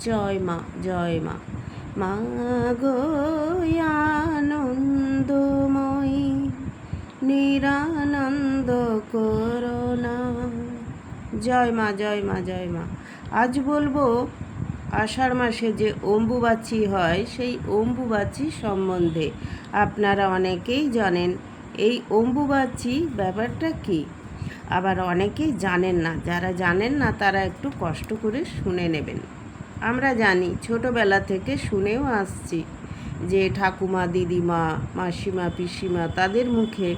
জয় মা জয় মা। মা আনন্দময়ী, নিরানন্দ করোনা জয় মা জয় মা জয় মা। আজ বলব, আষাঢ় মাসে যে অম্বুবাচি হয়, সেই অম্বুবাচি সম্বন্ধে আপনারা অনেকেই জানেন। এই অম্বুবাচি ব্যাপারটা কী? আবার অনেকেই জানেন না। যারা জানেন না, তারা একটু কষ্ট করে শুনে নেবেন। আমরা জানি, ছোটোবেলা থেকে শুনেও আসছি যে ঠাকুমা, দিদিমা, মাসিমা, পিসিমা তাদের মুখে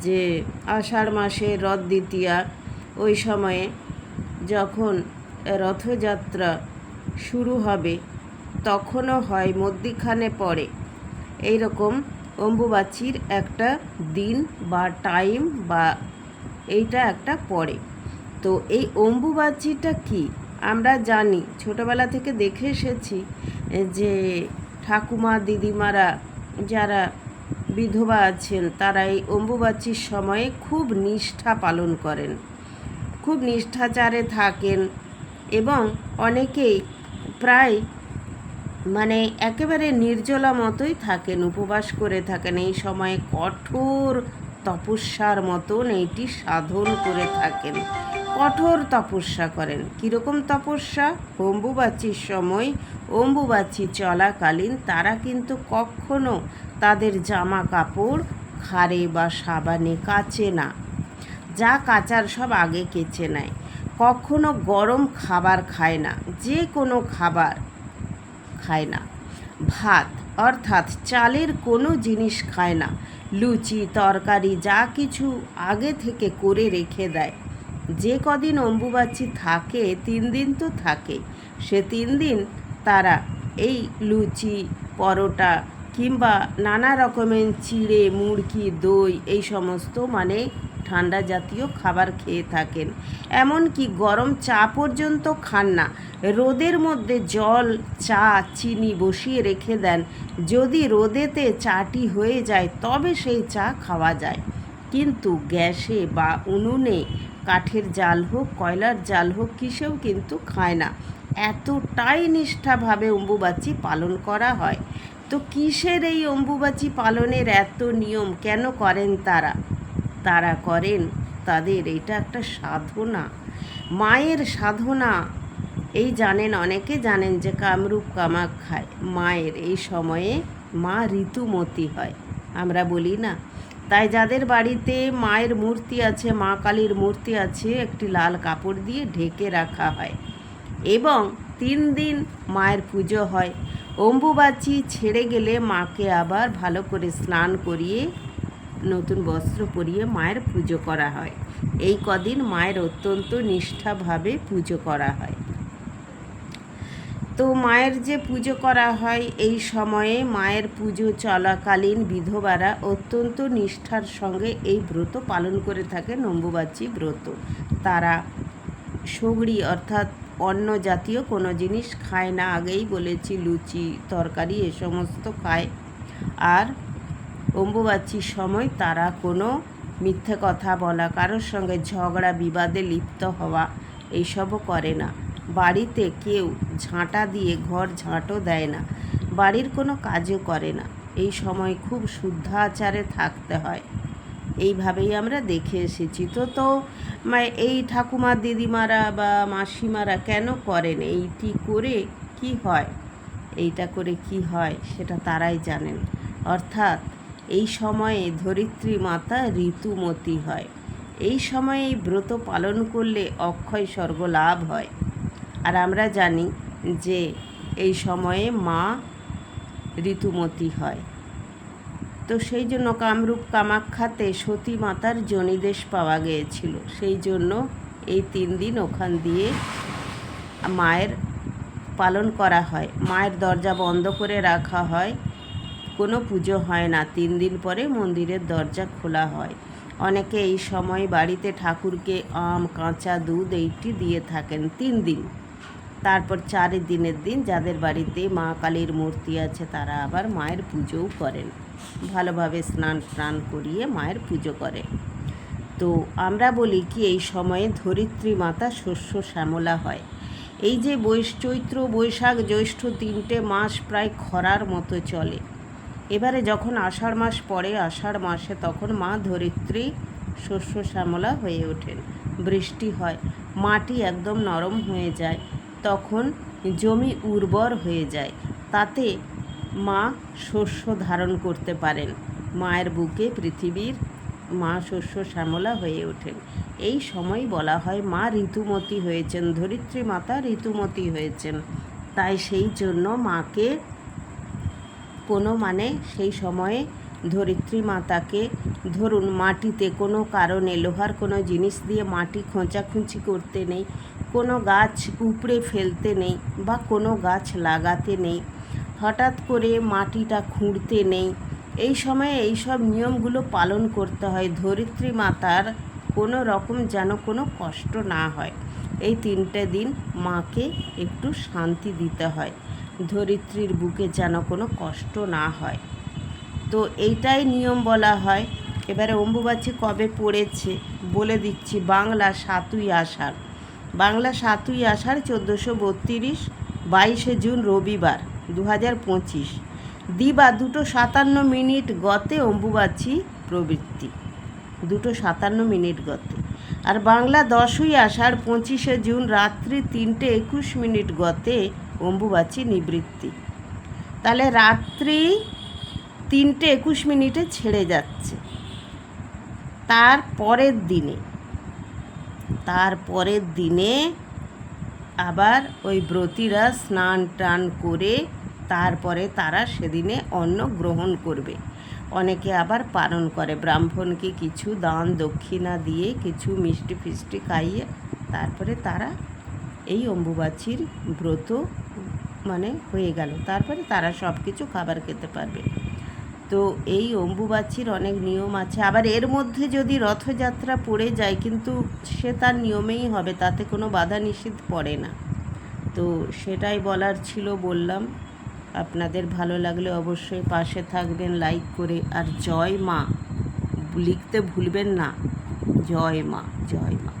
যে আষাঢ় মাসে রথ দ্বিতীয়া, ওই সময়ে যখন রথযাত্রা শুরু হবে তখনও হয় মধ্যিখানে পড়ে। এই রকম অম্বুবাচির একটা দিন বা টাইম বা এইটা একটা পড়ে। তো এই অম্বুবাচিটা কি? আমরা জানি, ছোটবেলা থেকে দেখে এসেছি, যে ঠাকুমা, দিদিমারা যারা বিধবা আছেন তারা এই অম্বুবাচির সময়ে খুব নিষ্ঠা পালন করেন। খুব নিষ্ঠাচারে থাকেন এবং অনেকেই প্রায় মানে একেবারে নির্জলা মতোই থাকেন, উপবাস করে থাকেন। এই সময়ে কঠোর তপস্যার মতন এইটি সাধন করে থাকেন। কঠোর তপস্যা করেন। কীরকম তপস্যা? অম্বুবাচির সময় অম্বুবাচি চলাকালীন তারা কিন্তু কখনো তাদের জামা কাপড় খারে বা সাবানে কাচে না। যা কাচার সব আগে কেচে নেয়। কখনো গরম খাবার খায় না। যে কোনো খাবার খায় না। ভাত অর্থাৎ চালের কোনো জিনিস খায় না। লুচি, তরকারি, যা কিছু আগে থেকে করে রেখে দেয়। যে কদিন অম্বুবাচি থাকে, তিন দিন তো থাকে। সে তিন দিন তারা এই লুচি, পরোটা কিংবা নানা রকমের চিড়ে মুড়কি দই, এই সমস্ত মানে ঠান্ডা জাতীয় খাবার খেয়ে থাকেন। এমনকি গরম চা পর্যন্ত খান না। রোদের মধ্যে জল, চা, চিনি বসিয়ে রেখে দেন। যদি রোদেতে চাটি হয়ে যায়, তবে সেই চা খাওয়া যায়। কিন্তু গ্যাসে বা উনুনে কাঠের জাল হোক, কয়লার জাল হোক, কিসেও কিন্তু খায় না। এতটাই নিষ্ঠাভাবে অম্বুবাচি পালন করা হয়। তো কিসের এই অম্বুবাচি পালনের এত নিয়ম? কেন করেন তারা? তারা করেন, তাদের এটা একটা সাধনা, মায়ের সাধনা। এই জানেন, অনেকে জানেন যে কামরূপ কামাখ্যায় মায়ের এই সময়ে মা ঋতুমতি হয়। আমরা বলি না। তাই যাদের বাড়িতে মায়ের মূর্তি আছে, মা কালীর মূর্তি আছে, একটি লাল কাপড় দিয়ে ঢেকে রাখা হয় এবং তিন দিন মায়ের পুজো হয়। অম্বুবাচি ছেড়ে গেলে মাকে আবার ভালো করে স্নান করিয়ে নতুন বস্ত্র পরিয়ে মায়ের পুজো করা হয়। এই কদিন মায়ের অত্যন্ত নিষ্ঠাভাবে পুজো করা হয়। তো মায়ের যে পুজো করা হয়, এই সময়ে মায়ের পুজো চলাকালীন বিধবারা অত্যন্ত নিষ্ঠার সঙ্গে এই ব্রত পালন করে থাকে নম্বুবাচী ব্রত। তারা সগড়ি অর্থাৎ অন্য জাতীয় কোনো জিনিস খায় না, আগেই বলেছি লুচি, তরকারি এ সমস্ত খায়। আর অম্বুবাচীর সময় তারা কোনো মিথ্যে কথা বলা, কারোর সঙ্গে ঝগড়া, বিবাদে লিপ্ত হওয়া এইসবও করে না। বাড়িতে কেউ ঝাঁটা দিয়ে ঘর ঝাঁটও দেয় না, বাড়ির কোনো কাজও করে না। এই সময় খুব শুদ্ধাচারে থাকতে হয়। এইভাবেই আমরা দেখে এসেছি। তো তো মানে এই ঠাকুমা দিদিমারা বা মাসিমারা কেন করেন? এইটি করে কি হয়? এইটা করে কি হয়? সেটা তারাই জানেন। অর্থাৎ এই সময়ে ধরিত্রী মাতা ঋতুমতি হয়। এই সময়ে এই ব্রত পালন করলে অক্ষয় স্বর্গ লাভ হয়। আর আমরা জানি যে এই সময়ে মা ঋতুমতি হয়। তো সেই জন্য কামরূপ কামাখ্যাতে সতী মাতার জনিদেশ পাওয়া গিয়েছিল। সেই জন্য এই তিন দিন ওখান দিয়ে মায়ের পালন করা হয়। মায়ের দরজা বন্ধ করে রাখা হয়। কোনো পুজো হয় না। তিন দিন পরে মন্দিরের দরজা খোলা হয়। অনেকে এই সময় বাড়িতে ঠাকুরকে আম, কাঁচা দুধ এইটি দিয়ে থাকেন তিন দিন। তারপর চারি দিনের দিন যাদের বাড়িতে মা কালীর মূর্তি আছে তারা আবার মায়ের পুজোও করেন। ভালোভাবে স্নান স্নান করিয়ে মায়ের পুজো করে। তো আমরা বলি কি, এই সময়ে ধরিত্রী মাতা শস্য শ্যামলা হয়। এই যে বৈশ চৈত্র বৈশাখ, জ্যৈষ্ঠ তিনটে মাস প্রায় খরার মতো চলে। এবারে যখন আষাঢ় মাস পড়ে, আষাঢ় মাসে তখন মা ধরিত্রী শস্য শ্যামলা হয়ে ওঠেন। বৃষ্টি হয়, মাটি একদম নরম হয়ে যায়, তখন জমি উর্বর হয়ে যায়। তাতে মা শস্য ধারণ করতে পারেন। মায়ের বুকে পৃথিবীর মা শস্য শ্যামলা হয়ে ওঠেন। এই সময় বলা হয়, মা ঋতুমতী হয়েছেন, ধরিত্রী মাতা ঋতুমতী হয়েছেন। তাই সেই জন্য মাকে কোনো মানে সেই সময়ে ধরিত্রী মাতাকে ধরুন মাটিতে কোনো কারণে লোহার কোনো জিনিস দিয়ে মাটি খোঁচাখুঁচি করতে নেই, কোনো গাছ উপড়ে ফেলতে নেই বা কোনো গাছ লাগাতে নেই, হঠাৎ করে মাটিটা খুঁড়তে নেই। এই সময়ে এই সব নিয়মগুলো পালন করতে হয়। ধরিত্রী মাতার কোনো রকম যেন কোনো কষ্ট না হয়। এই তিনটে দিন মাকে একটু শান্তি দিতে হয়। ধরিত্রীর বুকে যেন কোনো কষ্ট না হয়। তো এইটাই নিয়ম বলা হয়। এবারে অম্বুবাচী কবে পড়েছে বলে দিচ্ছি বাংলা সাতই আষাঢ়। বাংলা সাতই আষাঢ় চোদ্দোশো বত্রিশ, বাইশে জুন রবিবার দু হাজার পঁচিশ। দিবা দুটো সাতান্ন মিনিট গতে অম্বুবাচী প্রবৃত্তি। দুটো সাতান্ন মিনিট গতে। আর বাংলা দশই আষাঢ় পঁচিশে জুন রাত্রি তিনটে একুশ মিনিট গতে অম্বুবাচী নিবৃত্তি। তাহলে রাত্রি তিনটে একুশ মিনিটে ছেড়ে যাচ্ছে। তার পরের দিনে, তার পরের দিনে আবার ওই ব্রতীরা স্নান টান করে তারপরে তারা সেদিনে অন্ন গ্রহণ করবে। অনেকে আবার পালন করে। ব্রাহ্মণকে কিছু দান দক্ষিণা দিয়ে কিছু মিষ্টি ফিষ্টি খাইয়ে তারপরে তারা এই অম্বুবাচীর ব্রত মানে হয়ে গেল। তারপরে তারা সব কিছু খাবার খেতে পারবে। তো এই অম্বুবাচীর অনেক নিয়ম আছে। আবার এর মধ্যে যদি রথযাত্রা পড়ে যায়, কিন্তু সে তার নিয়মেই হবে, তাতে কোনো বাধা নিষেধ পড়ে না। তো সেটাই বলার ছিল বললাম। আপনাদের ভালো লাগলে অবশ্যই পাশে থাকবেন, লাইক করে। আর জয় মা, লিখতে ভুলবেন না। জয় মা জয় মা।